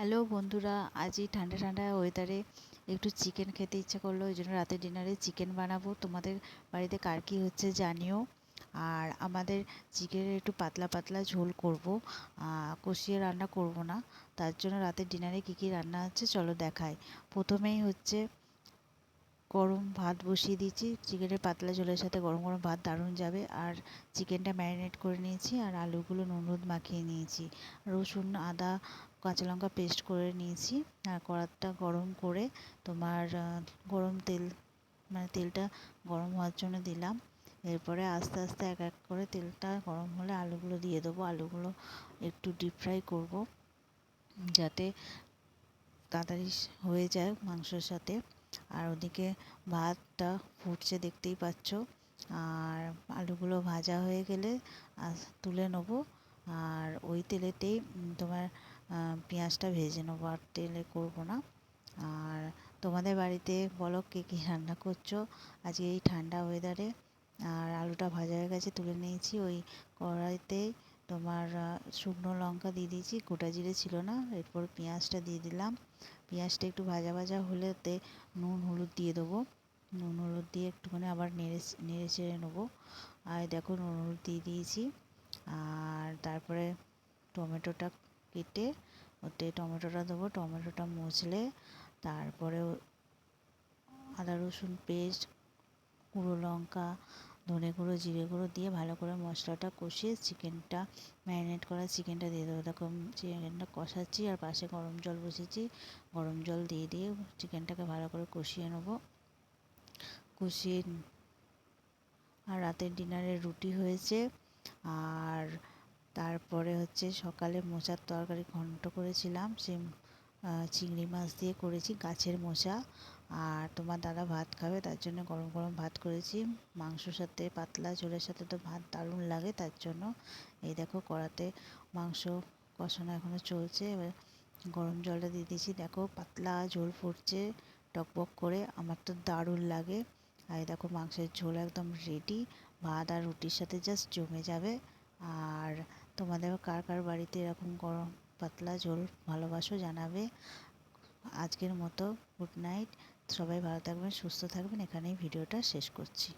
Hello বন্ধুরা আজ এই ঠান্ডা ঠান্ডা ওয়েদারে একটু চিকেন খেতে ইচ্ছা করল, ওই জন্য রাতের ডিনারে চিকেন বানাবো। তোমাদের বাড়িতে কার কী হচ্ছে জানিও। আর আমাদের চিকেনের একটু পাতলা পাতলা ঝোল করব। কষিয়ে রান্না করব না। তার জন্য রাতের ডিনারে কী কী রান্না হচ্ছে চলো দেখাই। প্রথমেই হচ্ছে গরম ভাত বসিয়ে দিয়েছি। চিকেনের পাতলা ঝোলের সাথে গরম গরম ভাত দারুণ যাবে। আর চিকেনটা ম্যারিনেট করে নিয়েছি। আর আলুগুলো নুন হলুদ মাখিয়ে নিয়েছি। রসুন, আদা কাঁচা লঙ্কা পেস্ট করে নিয়েছি। আর কড়াটা গরম করে তোমার গরম তেল মানে তেলটা গরম হওয়ার জন্য দিলাম। এরপরে আস্তে আস্তে এক এক করে তেলটা গরম হলে আলুগুলো দিয়ে দেবো। আলুগুলো একটু ডিপ ফ্রাই করব যাতে তাড়াতাড়ি হয়ে যায় মাংসর সাথে। আর ওদিকে ভাতটা ফুটছে দেখতেই পাচ্ছ। আর আলুগুলো ভাজা হয়ে গেলে তুলে নেব। আর ওই তেলেতেই তোমার পেঁয়াজটা ভেজে নেব আর তেলে করব না। আর তোমাদের বাড়িতে বলো কে কী রান্না করছ? আজকে এই ঠান্ডা ওয়েদারে আর আলুটা ভাজা হয়ে গেছে তুলে নিয়েছি। ওই কড়াইতে তোমার শুকনো লঙ্কা দিয়ে দিয়েছি। গোটা জিরে ছিল না, এরপর পেঁয়াজটা দিয়ে দিলাম। পেঁয়াজটা একটু ভাজা ভাজা হলে ওতে নুন, হলুদ দিয়ে দেবো। নুন, হলুদ দিয়ে একটুখানি আবার নেড়ে নেড়ে চেড়ে নেব। আর দেখো নুন, হলুদ দিয়ে দিয়েছি। আর তারপরে টমেটোটা কেটে ওতে টমেটোটা দেবো, টমেটোটা মুছলে তারপরে আদা, রসুন পেস্ট, গুঁড়ো লঙ্কা, ধনে গুঁড়ো, জিরে গুঁড়ো দিয়ে ভালো করে মশলাটা কষিয়ে চিকেনটা ম্যারিনেট করা চিকেনটা দিয়ে দেবো। দেখো চিকেনটা কষাচ্ছি আর পাশে গরম জল বসিয়েছি। গরম জল দিয়ে দিয়ে চিকেনটাকে ভালো করে কষিয়ে নেব। কষিয়ে আর রাতের ডিনারে রুটি হয়েছে আর তারপরে হচ্ছে সকালে মোচার তরকারি ঘন্ট করেছিলাম সে চিংড়ি মাছ দিয়ে করেছি, গাছের মোচা। আর তোমার দাদা ভাত খাবে, তার জন্য গরম গরম ভাত করেছি। মাংসর সাথে পাতলা ঝোলের সাথে তো ভাত দারুণ লাগে, তার জন্য। এই দেখো কড়াতে মাংস কষানো এখনও চলছে, এবার গরম জলটা দিয়ে দিয়েছি। দেখো পাতলা ঝোল ফুটছে টকবক করে, আমার তো দারুণ লাগে। আর দেখো মাংসের ঝোল একদম রেডি ভাত আর রুটির সাথে জাস্ট জমে যাবে। আর তোমাদের কার কার বাড়িতে এরকম গরম পাতলা ঝোল ভালোবাসো জানাবে। আজকের মতো গুড নাইট সবাই ভালো থাকবেন, সুস্থ থাকবেন। এখানেই ভিডিওটা শেষ করছি।